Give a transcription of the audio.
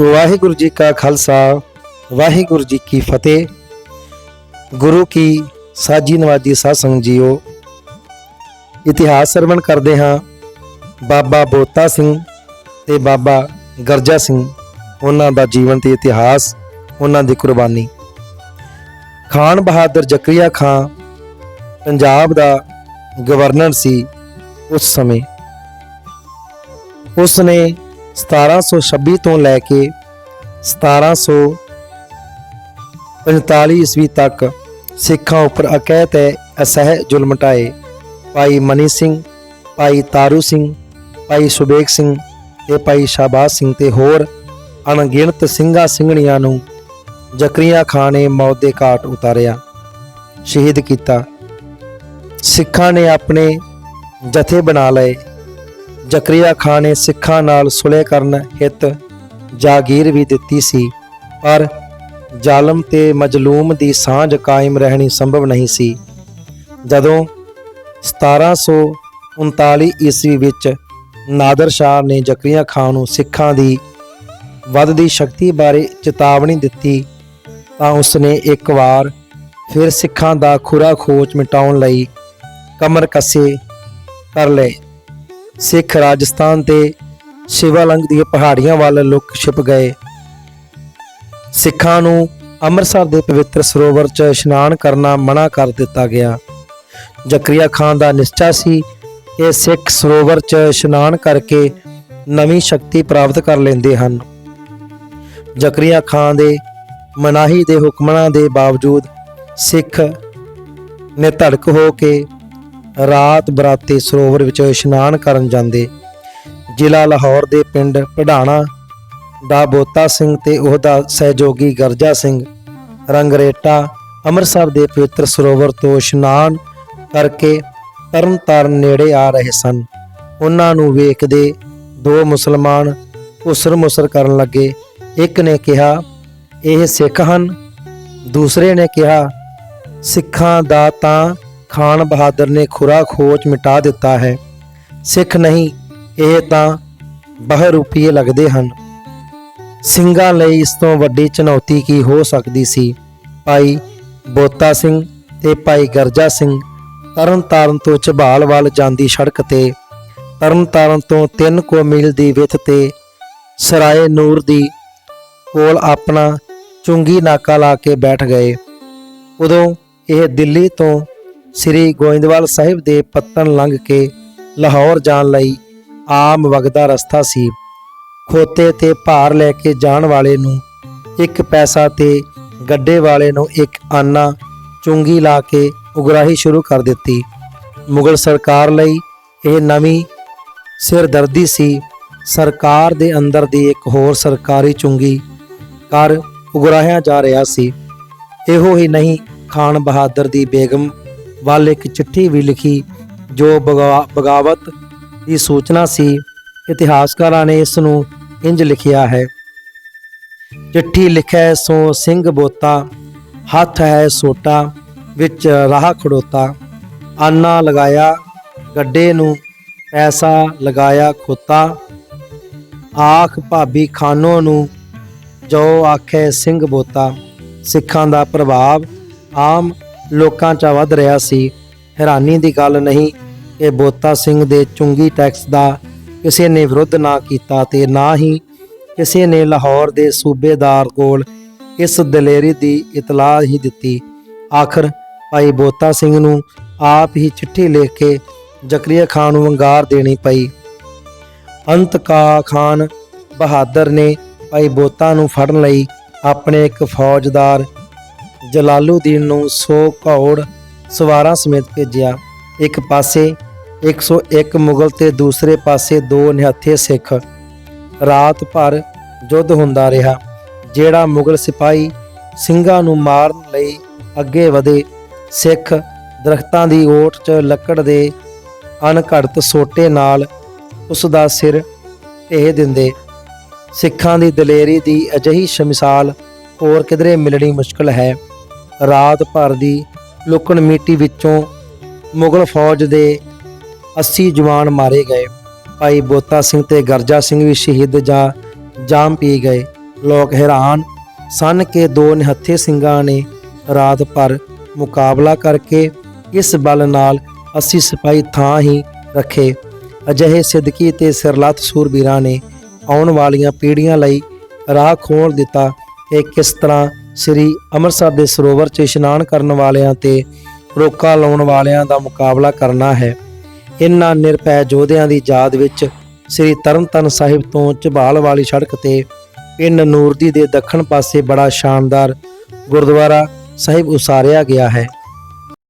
ਵਾਹਿਗੁਰੂ ਜੀ ਕਾ ਖਾਲਸਾ, ਵਾਹਿਗੁਰੂ ਜੀ ਕੀ ਫਤਿਹ। ਗੁਰੂ ਕੀ ਸਾਜੀ ਨਵਾਜੀ ਸਾਧ ਸੰਗਤ ਜੀਓ। ਇਤਿਹਾਸ ਸਰਵਣ ਕਰਦੇ ਹਾਂ। ਬਾਬਾ ਬੋਤਾ ਸਿੰਘ ਤੇ ਬਾਬਾ ਗਰਜਾ ਸਿੰਘ, ਉਹਨਾਂ ਦਾ ਜੀਵਨ ਤੇ ਇਤਿਹਾਸ, ਉਹਨਾਂ ਦੀ ਕੁਰਬਾਨੀ। ਖਾਨ ਬਹਾਦਰ ਜ਼ਕਰੀਆ ਖਾਨ, ਪੰਜਾਬ ਦਾ ਗਵਰਨਰ ਸੀ ਉਸ ਸਮੇਂ। ਉਸ ਨੇ 1726 ਤੋਂ ਲੈ ਕੇ 1745 ਈਸਵੀ ਤੱਕ ਸਿੱਖਾਂ ਉੱਪਰ ਅਕੈਤ ਹੈ ਅਸਹਿ ਜ਼ੁਲਮ ਢਾਏ ਭਾਈ ਮਨੀ ਸਿੰਘ, ਭਾਈ ਤਾਰੂ ਸਿੰਘ, ਭਾਈ ਸੁਬੇਗ ਸਿੰਘ ਤੇ ਭਾਈ ਸ਼ਾਬਾਜ਼ ਸਿੰਘ ਤੇ ਹੋਰ ਅਣਗਿਣਤ ਸਿੰਘਾਂ ਸਿੰਘਣੀਆਂ ਨੂੰ ਜ਼ਕਰੀਆ ਖਾਨ ਨੇ ਮੌਤ ਦੇ ਘਾਟ ਉਤਾਰਿਆ, ਸ਼ਹੀਦ ਕੀਤਾ। ਸਿੱਖਾਂ ਨੇ ਆਪਣੇ ਜਥੇ ਬਣਾ ਲਏ। ਜ਼ਕਰੀਆ ਖਾਨ ਨੇ ਸਿੱਖਾਂ ਨਾਲ ਸੁਲਹ ਕਰਨ ਹਿੱਤ ਜਾਗੀਰ ਵੀ ਦਿੱਤੀ ਸੀ, ਪਰ ਜ਼ਾਲਮ ਤੇ ਮਜਲੂਮ ਦੀ ਸਾਂਝ ਕਾਇਮ ਰਹਿਣੀ ਸੰਭਵ ਨਹੀਂ ਸੀ। ਜਦੋਂ 1739 ਈਸਵੀ ਵਿੱਚ ਨਾਦਰ ਸ਼ਾਹ ਨੇ ਜ਼ਕਰੀਆ ਖਾਨ ਨੂੰ ਸਿੱਖਾਂ ਦੀ ਵੱਧਦੀ ਸ਼ਕਤੀ ਬਾਰੇ ਚੇਤਾਵਨੀ ਦਿੱਤੀ, ਤਾਂ ਉਸਨੇ ਇੱਕ ਵਾਰ ਫਿਰ ਸਿੱਖਾਂ ਦਾ ਖੁਰਾ ਖੋਚ ਮਿਟਾਉਣ ਲਈ ਕਮਰ ਕੱਸੇ ਕਰ ਲਏ। ਸਿੱਖ ਰਾਜਸਥਾਨ ਤੇ ਸ਼ਿਵਾਲੰਗ ਦੀਆਂ ਪਹਾੜੀਆਂ ਵੱਲ ਲੁੱਕ ਛਿਪ ਗਏ। ਸਿੱਖਾਂ ਨੂੰ ਅੰਮ੍ਰਿਤਸਰ ਦੇ ਪਵਿੱਤਰ ਸਰੋਵਰ 'ਚ ਇਸ਼ਨਾਨ ਕਰਨਾ ਮਨਾ ਕਰ ਦਿੱਤਾ ਗਿਆ। ਜ਼ਕਰੀਆ ਖਾਨ ਦਾ ਨਿਸ਼ਚਾ ਸੀ, ਇਹ ਸਿੱਖ ਸਰੋਵਰ 'ਚ ਇਸ਼ਨਾਨ ਕਰਕੇ ਨਵੀਂ ਸ਼ਕਤੀ ਪ੍ਰਾਪਤ ਕਰ ਲੈਂਦੇ ਹਨ। ਜ਼ਕਰੀਆ ਖਾਨ ਦੇ ਮਨਾਹੀ ਦੇ ਹੁਕਮਾਂ ਦੇ ਬਾਵਜੂਦ ਸਿੱਖ ਨੇ ਧੜਕ ਹੋ ਕੇ ਰਾਤ ਬਰਾਤੇ ਸਰੋਵਰ ਵਿੱਚ ਇਸ਼ਨਾਨ ਕਰਨ ਜਾਂਦੇ। ਜ਼ਿਲ੍ਹਾ ਲਾਹੌਰ ਦੇ ਪਿੰਡ ਪੜਾਣਾ ਦਾ ਬੋਤਾ ਸਿੰਘ ਤੇ ਉਹਦਾ ਸਹਿਯੋਗੀ ਗਰਜਾ ਸਿੰਘ ਰੰਗਰੇਟਾ ਅੰਮ੍ਰਿਤਸਰ ਦੇ ਪਵਿੱਤਰ ਸਰੋਵਰ ਤੋਂ ਇਸ਼ਨਾਨ ਕਰਕੇ ਤਰਨਤਾਰਨ ਨੇੜੇ ਆ ਰਹੇ ਸਨ। ਉਹਨਾਂ ਨੂੰ ਵੇਖਦੇ ਦੋ ਮੁਸਲਮਾਨ ਉਸਰ ਮੁਸਰ ਕਰਨ ਲੱਗੇ। ਇੱਕ ਨੇ ਕਿਹਾ, ਇਹ ਸਿੱਖ ਹਨ। ਦੂਸਰੇ ਨੇ ਕਿਹਾ, ਸਿੱਖਾਂ ਦਾ ਤਾਂ ਖਾਨ ਬਹਾਦਰ ਨੇ ਖੁਰਾ ਖੋਚ ਮਿਟਾ ਦਿੱਤਾ ਹੈ। ਸਿੱਖ ਨਹੀਂ, ਇਹ ਤਾਂ ਬਹਰੂਪੀਏ ਲੱਗਦੇ ਹਨ। ਸਿੰਘਾਂ ਲਈ ਇਸ ਤੋਂ ਵੱਡੀ ਚੁਣੌਤੀ ਕੀ ਹੋ ਸਕਦੀ ਸੀ? ਭਾਈ ਬੋਤਾ ਸਿੰਘ ਤੇ ਭਾਈ ਗਰਜਾ ਸਿੰਘ ਤਰਨਤਾਰਨ ਤੋਂ ਝਬਾਲ ਵੱਲ ਜਾਂਦੀ ਸੜਕ ਤੇ, ਤਰਨਤਾਰਨ ਤੋਂ 3 ਕੋ ਮੀਲ ਦੀ ਵਿੱਥ ਤੇ ਸਰਾਏ ਨੂਰ ਦੀ ਕੋਲ ਆਪਣਾ ਚੁੰਗੀ ਨਾਕਾ ਲਾ ਕੇ ਬੈਠ ਗਏ। ਉਦੋਂ ਇਹ ਦਿੱਲੀ ਤੋਂ ਸ੍ਰੀ ਗੋਇੰਦਵਾਲ ਸਾਹਿਬ ਦੇ ਪੱਤਨ ਲੰਘ ਕੇ ਲਾਹੌਰ ਜਾਣ ਲਈ ਆਮ ਵਗਦਾ ਰਸਤਾ ਸੀ। ਖੋਤੇ ਤੇ ਭਾਰ ਲੈ ਕੇ ਜਾਣ ਵਾਲੇ ਨੂੰ ਇੱਕ ਪੈਸਾ ਤੇ ਗੱਡੇ ਵਾਲੇ ਨੂੰ ਇੱਕ ਆਨਾ ਚੁੰਗੀ ਲਾ ਕੇ ਉਗਰਾਹੀ ਸ਼ੁਰੂ ਕਰ ਦਿੱਤੀ। ਮੁਗਲ ਸਰਕਾਰ ਲਈ ਇਹ ਨਵੀਂ ਸਿਰਦਰਦੀ ਸੀ। ਸਰਕਾਰ ਦੇ ਅੰਦਰ ਦੀ ਇੱਕ ਹੋਰ ਸਰਕਾਰੀ ਚੁੰਗੀ ਕਰ ਉਗਰਾਹਿਆ ਜਾ ਰਿਹਾ ਸੀ। ਇਹੋ ਹੀ ਨਹੀਂ, ਖਾਨ ਬਹਾਦਰ ਦੀ ਬੇਗਮ ਵੱਲ ਇੱਕ ਚਿੱਠੀ ਵੀ ਲਿਖੀ, ਜੋ ਬਗਾ- ਬਗਾਵਤ ਦੀ ਸੂਚਨਾ ਸੀ। ਇਤਿਹਾਸਕਾਰਾਂ ਨੇ ਇਸ ਨੂੰ ਇੰਜ ਲਿਖਿਆ ਹੈ, ਚਿੱਠੀ ਲਿਖੈ ਸੋ ਸਿੰਘ ਬੋਤਾ, ਹੱਥ ਹੈ ਸੋਟਾ, ਵਿੱਚ ਰਾਹ ਖੜੋਤਾ। ਆਨਾ ਲਗਾਇਆ, ਗੱਡੇ ਨੂੰ ਪੈਸਾ ਲਗਾਇਆ ਖੋਤਾ। ਆਖ ਭਾਬੀ ਖਾਨੋ ਨੂੰ, ਜੋ ਆਖੇ ਸਿੰਘ ਬੋਤਾ। ਸਿੱਖਾਂ ਦਾ ਪ੍ਰਭਾਵ ਆਮ ਲੋਕਾਂ 'ਚ ਵੱਧ ਰਿਹਾ ਸੀ। ਹੈਰਾਨੀ ਦੀ ਗੱਲ ਨਹੀਂ ਕਿ ਬੋਤਾ ਸਿੰਘ ਦੇ ਚੁੰਗੀ ਟੈਕਸ ਦਾ ਕਿਸੇ ਨੇ ਵਿਰੋਧ ਨਾ ਕੀਤਾ ਤੇ ਨਾ ਹੀ ਕਿਸੇ ਨੇ ਲਾਹੌਰ ਦੇ ਸੂਬੇਦਾਰ ਕੋਲ ਇਸ ਦਲੇਰੀ ਦੀ ਇਤਲਾਹ ਹੀ ਦਿੱਤੀ। ਆਖਰ ਭਾਈ ਬੋਤਾ ਸਿੰਘ ਨੂੰ ਆਪ ਹੀ ਚਿੱਠੀ ਲਿਖ ਕੇ ਜ਼ਕਰੀਆ ਖਾਨ ਨੂੰ ਵੰਗਾਰ ਦੇਣੀ ਪਈ। ਅੰਤ ਕਾ ਖਾਨ ਬਹਾਦਰ ਨੇ ਭਾਈ ਬੋਤਾ ਨੂੰ ਫੜਨ ਲਈ ਆਪਣੇ ਇੱਕ ਫੌਜਦਾਰ ਜਲਾਲੂਦੀਨ ਨੂੰ 100 ਘੋੜ ਸਵਾਰਾਂ ਸਮੇਤ ਭੇਜਿਆ। ਇੱਕ ਪਾਸੇ 101 ਮੁਗਲ ਤੇ ਦੂਸਰੇ ਪਾਸੇ ਦੋ ਨਿਹੱਥੇ ਸਿੱਖ। ਰਾਤ ਭਰ ਯੁੱਧ ਹੁੰਦਾ ਰਿਹਾ, ਜਿਹੜਾ ਮੁਗਲ ਸਿਪਾਹੀ ਸਿੰਘਾਂ ਨੂੰ ਮਾਰਨ ਲਈ ਅੱਗੇ ਵਧੇ। ਸਿੱਖ ਦਰਖਤਾਂ ਦੀ ਓਟ 'ਚ ਲੱਕੜ ਦੇ ਅਣਘੜਤ ਸੋਟੇ ਨਾਲ ਉਸ ਦਾ ਸਿਰ ਢੇਹ ਦਿੰਦੇ। ਸਿੱਖਾਂ ਦੀ ਦਲੇਰੀ ਦੀ ਅਜਿਹੀ ਸ਼ਮਿਸਾਲ ਹੋਰ ਕਿਧਰੇ ਮਿਲਣੀ ਮੁਸ਼ਕਲ ਹੈ। ਰਾਤ ਭਰ ਦੀ ਲੁਕਣ ਮੀਟੀ ਵਿੱਚੋਂ ਮੁਗਲ ਫੌਜ ਦੇ 80 ਜਵਾਨ ਮਾਰੇ ਗਏ। ਭਾਈ ਬੋਤਾ ਸਿੰਘ ਤੇ ਗਰਜਾ ਸਿੰਘ ਵੀ ਸ਼ਹੀਦ ਜਾਂ ਜਾਮ ਪੀ ਗਏ। ਲੋਕ ਹੈਰਾਨ ਸਨ ਕਿ ਦੋ ਨਿਹੱਥੇ ਸਿੰਘਾਂ ਨੇ ਰਾਤ ਭਰ ਮੁਕਾਬਲਾ ਕਰਕੇ ਇਸ ਬਲ ਨਾਲ 80 ਸਿਪਾਹੀ ਥਾਂ ਹੀ ਰੱਖੇ। ਅਜਿਹੇ ਸਿੱਧਕੀ ਤੇ ਸਿਰਲੱਥ ਸੂਰਬੀਰਾਂ ਨੇ ਆਉਣ ਵਾਲੀਆਂ ਪੀੜ੍ਹੀਆਂ ਲਈ ਰਾਹ ਖੋਲ ਦਿੱਤਾ ਕਿ ਕਿਸ ਤਰ੍ਹਾਂ ਸ੍ਰੀ ਅੰਮ੍ਰਿਤਸਰ ਦੇ ਸਰੋਵਰ 'ਚ ਇਸ਼ਨਾਨ ਕਰਨ ਵਾਲਿਆਂ ਤੇ ਰੋਕਾ ਲਾਉਣ ਵਾਲਿਆਂ ਦਾ ਮੁਕਾਬਲਾ ਕਰਨਾ ਹੈ। ਇਨ੍ਹਾਂ ਨਿਰਭੈ ਯੋਧਿਆਂ ਦੀ ਯਾਦ ਵਿੱਚ ਸ੍ਰੀ ਤਰਨਤਨ ਸਾਹਿਬ ਤੋਂ ਝਬਾਲ ਵਾਲੀ ਸੜਕ ਤੇ ਪਿੰਡ ਨੂਰਦੀ ਦੇ ਦੱਖਣ ਪਾਸੇ ਬੜਾ ਸ਼ਾਨਦਾਰ ਗੁਰਦੁਆਰਾ ਸਾਹਿਬ ਉਸਾਰਿਆ ਗਿਆ ਹੈ।